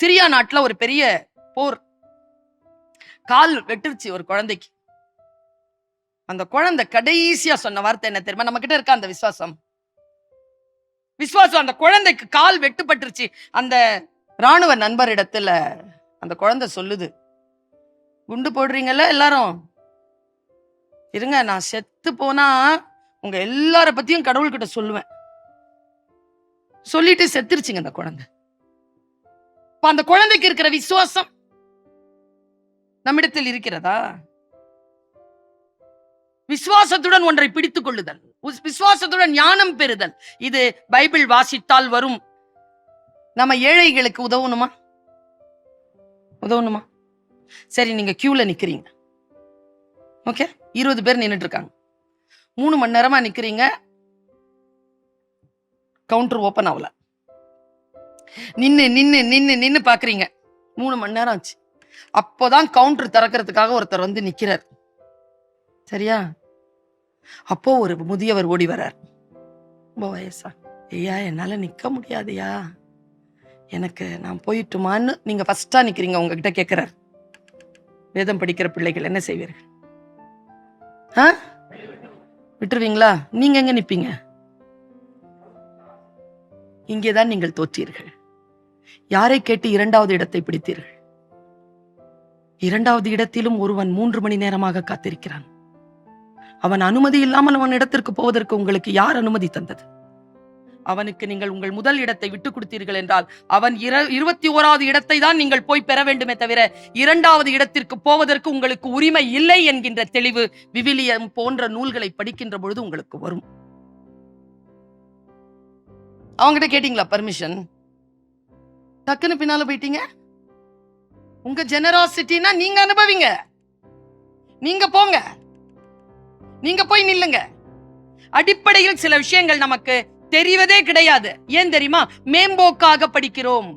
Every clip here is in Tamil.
சிரியா நாட்டுல ஒரு பெரிய போர். கால் வெட்டுருச்சு ஒரு குழந்தைக்கு. அந்த குழந்தை கடைசியா சொன்ன வார்த்தை என்ன தெரியுமா? நம்ம கிட்ட இருக்க அந்த விசுவாசம்? விசுவாசம் அந்த குழந்தைக்கு கால் வெட்டுப்பட்டுருச்சு. அந்த ராணுவ நண்பரிடத்துல அந்த குழந்தை சொல்லுது. குண்டு போடுறீங்கல்ல எல்லாரும்? இருங்க நான் செத்து போனா உங்க எல்லார பத்தியும் கடவுள்கிட்ட சொல்லுவேன். சொல்லிட்டு செத்துருச்சுங்க அந்த குழந்தை. இப்ப அந்த குழந்தைக்கு இருக்கிற விசுவாசம் நம்மிடத்தில் இருக்கிறதா? விசுவாசத்துடன் ஒன்றை பிடித்துக் கொள்ளுதல். உஸ்- விசுவாசத்துடன் ஞானம் பெறுதல். இது பைபிள் வாசித்தால் வரும். நம்ம ஏழைகளுக்கு உதவணுமா? உதவணுமா? சரி நீங்க கியூல நிக்கிறீங்க. ஓகே இருபது பேர் நின்றுட்டு இருக்காங்க மூணு மணி நேரமா நிக்கிறீங்க. கவுண்டர் ஓபன் ஆகல. நின்னு நின்னு நின்னு நின்னு பாக்குறீங்க. மூணு மணி நேரம் ஆச்சு. அப்போதான் கவுண்டர் திறக்கிறதுக்காக ஒருத்தர் வந்து நிற்கிறார் சரியா? அப்போ ஒரு முதியவர் ஓடி வரார் ரொம்ப வயசா. ஐயா என்னால நிக்க முடியாதையா எனக்கு நான் போயிட்டுமான்னு நீங்க ஃபஸ்ட்டாக நிற்கிறீங்க உங்ககிட்ட கேட்குறார் வேதம் படிக்கிற பிள்ளைகள் என்ன செய்வீர்கள்? ஆ? விட்டுருவீங்களா? நீங்க எங்க நிப்பீங்க? இங்கேதான் நீங்கள் தோற்றீர்கள். யாரை கேட்டு இரண்டாவது இடத்தை பிடித்தீர்கள்? இரண்டாவது இடத்திலும் ஒருவன் மூன்று மணி நேரமாக காத்திருக்கிறான். அவன் அனுமதி இல்லாமல் அவன் இடத்திற்கு போவதற்கு உங்களுக்கு யார் அனுமதி தந்தது? அவனுக்கு நீங்கள் உங்கள் முதல் இடத்தை விட்டு கொடுத்தீர்கள் என்றால் அவன் இர- இருபத்தி ஓராவது இடத்தை தான் நீங்கள் போய் பெற வேண்டுமே தவிர இரண்டாவது இடத்திற்கு போவதற்கு உங்களுக்கு உரிமை இல்லை என்கின்ற தெளிவு விவிலியம் போன்ற நூல்களை படிக்கின்ற பொழுது உங்களுக்கு வரும். அவங்ககிட்ட கேட்டீங்களா பர்மிஷன் டக்குன்னு பின்னால போயிட்டீங்க? உங்க ஜெனராசிட்டினா நீங்க அனுபவிங்க. நீங்க போங்க. நீங்க போய் நில்லுங்க. அடிப்படையில் சில விஷயங்கள் நமக்கு தெரிவதே கிடையாது. ஏன் தெரியுமா? மேம்போக்காக படிக்கிறோம்.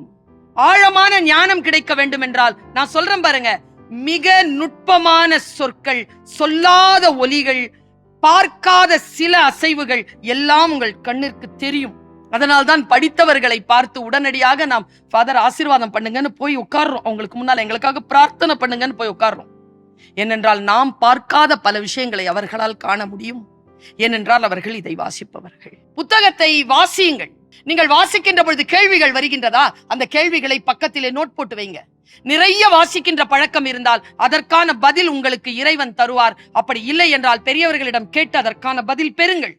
ஆழமான ஞானம் கிடைக்க வேண்டும் என்றால் நான் சொல்றேன் பாருங்க மிக நுட்பமான சொற்கள் சொல்லாத ஒலிகள் பார்க்காத சில அசைவுகள் எல்லாம் உங்கள் கண்ணிற்கு தெரியும். அதனால்தான் படித்தவர்களை பார்த்து உடனடியாக நாம் ஃபாதர் ஆசீர்வாதம் பண்ணுங்கன்னு போய் உட்கார்றோம். அவங்களுக்கு முன்னால் எங்களுக்காக பிரார்த்தனை பண்ணுங்கன்னு போய் உட்கார்றோம். ஏனென்றால் நாம் பார்க்காத பல விஷயங்களை அவர்களால் காண முடியும். ஏனென்றால் அவர்கள் இதை வாசிப்பவர்கள். புத்தகத்தை வாசியுங்கள். நீங்கள் வாசிக்கின்ற பொழுது கேள்விகள் வருகின்றதா? அந்த கேள்விகளை பக்கத்திலே நோட் போட்டு வைங்க. நிறைய வாசிக்கின்ற பழக்கம் இருந்தால் அதற்கான பதில் உங்களுக்கு இறைவன் தருவார். அப்படி இல்லை என்றால் பெரியவர்களிடம் கேட்டு அதற்கான பதில் பெறுங்கள்.